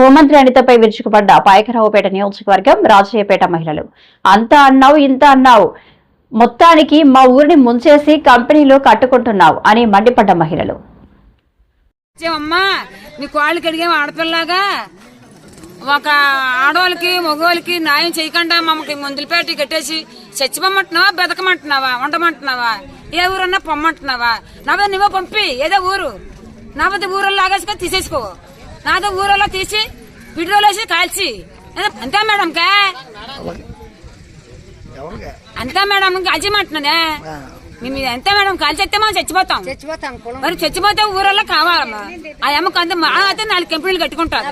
హోంమంత్రి అనితపై విరుచుకుపడ్డ పాయకరావుపేట నియోజకవర్గం రాజయ్యపేట మహిళలు. అంత అన్నావు ఇంత అన్నావు. మొత్తానికి మా ఊరిని ముంచేసి కంపెనీలో కట్టుకుంటున్నావు అని మండిపడ్డ మహిళలు. నీ కాళ్ళు కడిగే ఆడపిల్లగా ఒక ఆడవాళ్ళకి మగవాళ్ళకి న్యాయం చేయకుండా మమ్మకి ముందులపేట కట్టేసి చచ్చిపోమంటున్నావా బతకమంటున్నావా ఉండమంటున్నావా? ఏ ఊరన్నా పొమ్మంటున్నావా? నావే నువ్వే పంపి ఏదో ఊరు. నవ్వది ఊరల్లో లాగేసుకో తీసేసుకో. నాదో ఊరల్లో తీసి పిడ్రోలు వేసి కాల్చి. అంతే మేడం కా? అంతే మేడం కాల్చేయమంటున్నానే మేము అంతే మేడం కాల్చేస్తే మనం చచ్చిపోతాం. మరి చచ్చిపోతే ఊరల్లో కావాలమ్మా. ఆ అమ్మకు అంత మా అయితే నాలుగు కంపెనీలు కట్టుకుంటారు.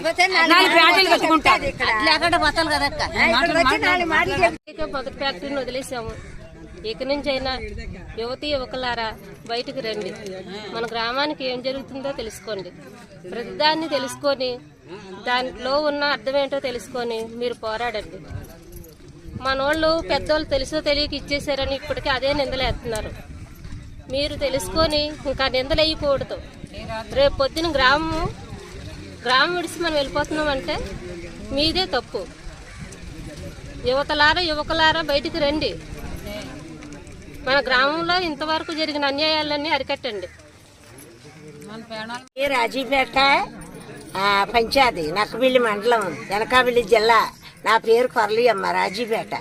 నాలుగు ఫ్యాక్టరీలు కట్టుకుంటారు. ఇక ఫ్యాక్టరీని వదిలేసాము. ఇక నుంచి అయినా యువతి యువకులారా బయటకు రండి. మన గ్రామానికి ఏం జరుగుతుందో తెలుసుకోండి. ప్రతిదాన్ని తెలుసుకొని దాంట్లో ఉన్న అర్థం ఏంటో తెలుసుకొని మీరు పోరాడండి. మనోళ్ళు పెద్దోళ్ళు తెలుసో తెలియక ఇచ్చేసారని ఇప్పటికీ అదే నిందలేస్తున్నారు మీరు తెలుసుకొని ఇంకా నిందలు వేయకూడదు రేపు పొద్దున గ్రామం గ్రామం విడిచి మనం వెళ్ళిపోతున్నామంటే మీదే తప్పు. యువతలారా యువకులారా బయటికి రండి. మన గ్రామంలో ఇంతవరకు జరిగిన అన్యాయాలన్నీ అరికట్టండి. ఈ రాజీపేట పంచాయతీ నక్కబిల్లి మండలం వెనకాబిల్లి జిల్లా. నా పేరు కొరలి అమ్మ రాజీపేట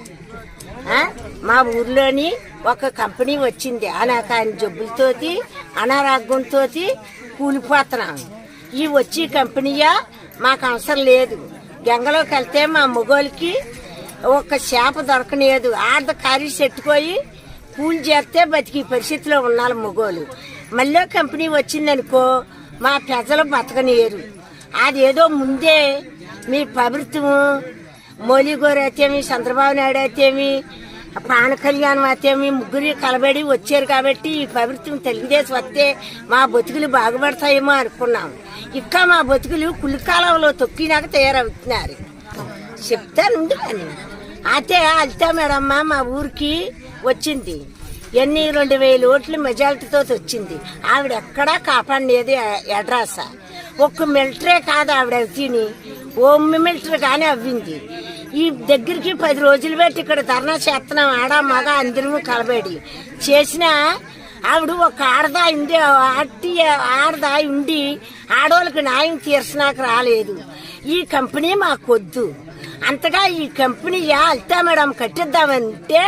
మా ఊర్లోని ఒక కంపెనీ వచ్చింది అనాకాని జబ్బులతోటి అనారోగ్యంతో కూలిపోతున్నాం. ఈ వచ్చి కంపెనీయా మాకు అవసరం లేదు. గంగలోకి వెళ్తే మా మొగోళ్ళకి ఒక చేప దొరకలేదు ఆర్ధ కారీ చెట్టుకోయి కూలి చేస్తే బతికి పరిస్థితిలో ఉన్నారు మగోళ్ళు. మళ్ళీ కంపెనీ వచ్చిందనుకో మా ప్రజలు బతకనియరు అదేదో ముందే మీ ప్రభుత్వం మోలీ అయితేమి చంద్రబాబు నాయుడు అయితేమి పవన్ కళ్యాణం అయితేమి ముగ్గురు కలబడి వచ్చారు కాబట్టి ఈ ప్రభుత్వం తెలుగుదేశం వస్తే మా బతుకులు బాగుపడతాయేమో అనుకున్నాం. ఇంకా మా బతుకులు కులికాలంలో తొక్కినాక తయారవుతున్నారు. చెప్తానుండి కానీ అయితే అల్తా మేడమ్మ మా ఊరికి వచ్చింది. ఎన్ని రెండు వేల ఓట్లు మెజారిటీతో వచ్చింది. ఆవిడ ఎక్కడా కాపాడేది అడ్రస్. ఒక్క మిలిటరీ కాదు ఆవిడ తిని ఓమ్ మిలిటరీ కానీ అవ్వింది. ఈ దగ్గరికి పది రోజులు పెట్టి ఇక్కడ ధర్నా చేస్తున్నాం ఆడ మగ అందరూ కలబడి. చేసిన ఆవిడ ఒక ఆడదా ఉండి అట్టి ఆడదా ఉండి ఆడవాళ్ళకి న్యాయం తీర్చినాక రాలేదు. ఈ కంపెనీ మాకొద్దు. అంతగా ఈ కంపెనీ అల్తా మేడం కట్టిద్దామంటే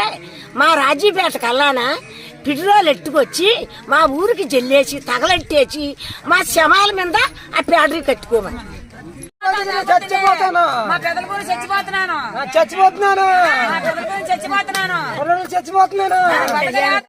మా రాజీపేట కల్లానా పిడిరోలు ఎట్టుకొచ్చి మా ఊరికి జల్లేసి తగలెట్టేసి మా శమాల మీద ఆ ఫ్యాక్టరీ కట్టుకోమని. చచ్చిపోతున్నాను. చచ్చిపోతున్నాను. చచ్చిపోతున్నాను. చచ్చిపోతున్నాను.